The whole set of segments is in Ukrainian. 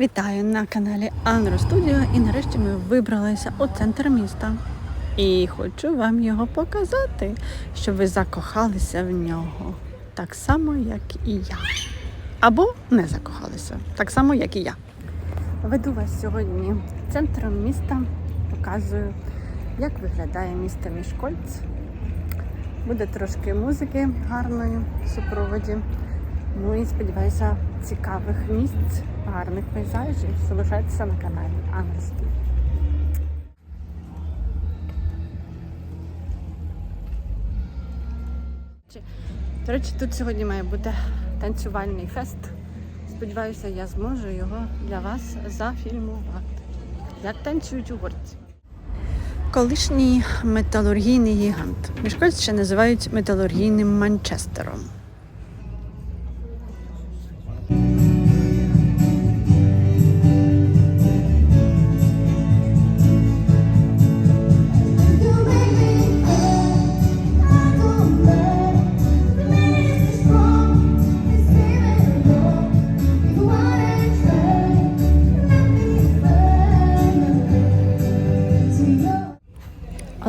Вітаю на каналі Анро Студіо і нарешті ми вибралися у центр міста. І хочу вам його показати, щоб ви закохалися в нього так само, як і я. Або не закохалися, так само, як і я. Веду вас сьогодні центром міста, показую, як виглядає місто Мішкольц. Буде трошки музики гарної в супроводі. Ну і сподіваюся, цікавих місць, гарних пейзажів. Залишайтеся на каналі Ангельський. До речі, тут сьогодні має бути танцювальний фест. Сподіваюся, я зможу його для вас зафільмувати. Як танцюють угорці. Колишній металургійний гігант. Мішкольц ще називають металургійним Манчестером.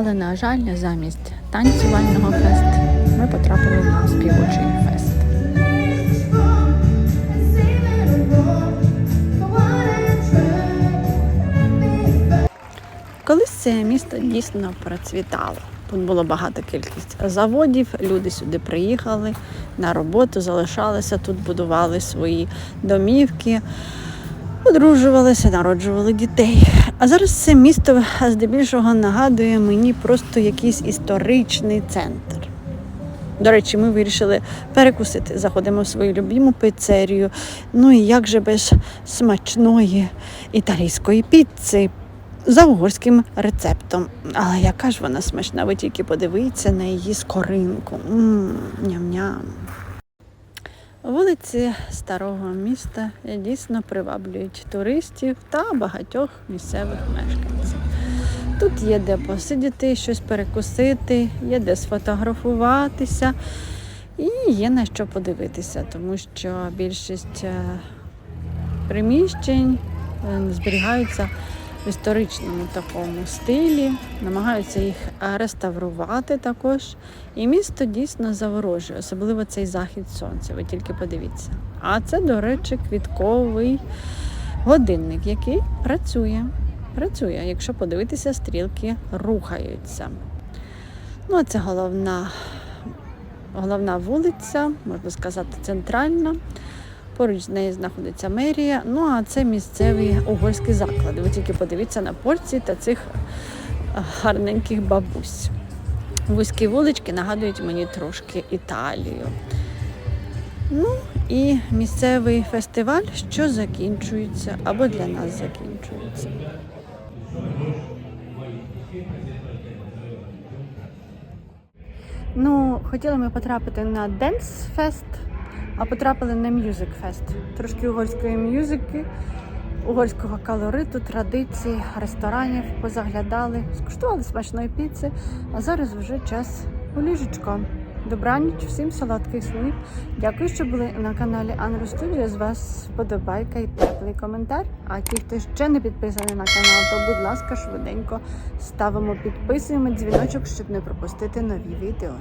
Але, на жаль, замість танцювального фест ми потрапили на співочий фест. Колись це місто дійсно процвітало. Тут було багато кількість заводів, люди сюди приїхали на роботу, залишалися тут, будували свої домівки, одружувалися, народжували дітей. А зараз це місто здебільшого нагадує мені просто якийсь історичний центр. До речі, ми вирішили перекусити. Заходимо в свою любиму пицерію. Ну і як же без смачної італійської піци за угорським рецептом. Але яка ж вона смачна, ви тільки подивіться на її скоринку. Ням-ням. Вулиці старого міста дійсно приваблюють туристів та багатьох місцевих мешканців. Тут є де посидіти, щось перекусити, є де сфотографуватися і є на що подивитися, тому що більшість е, приміщень е, зберігаються в історичному такому стилі, намагаються їх е, реставрувати також. І місто дійсно заворожує, особливо цей захід сонця. Ви тільки подивіться. А це, до речі, квітковий годинник, який працює. Працює, якщо подивитися, стрілки рухаються. Ну, а це головна, головна вулиця, можна сказати, центральна. Поруч з нею знаходиться мерія. Ну а це місцеві угорські заклади. Ви тільки подивіться на порції та цих гарненьких бабусь. Вузькі вулички нагадують мені трошки Італію. Ну і місцевий фестиваль, що закінчується або для нас закінчується. Ну, хотіли ми потрапити на Fest, а потрапили на Fest. Трошки угорської мюзики, угорського калориту, традицій, ресторанів позаглядали, скуштували смачної піци, а зараз вже час у ліжечко. Добраніч, всім солодких снів. Дякую, що були на каналі Анро Студіо. З вас вподобайка і теплий коментар. А ті, хто ще не підписаний на канал, то будь ласка, швиденько ставимо, підписуємо дзвіночок, щоб не пропустити нові відео.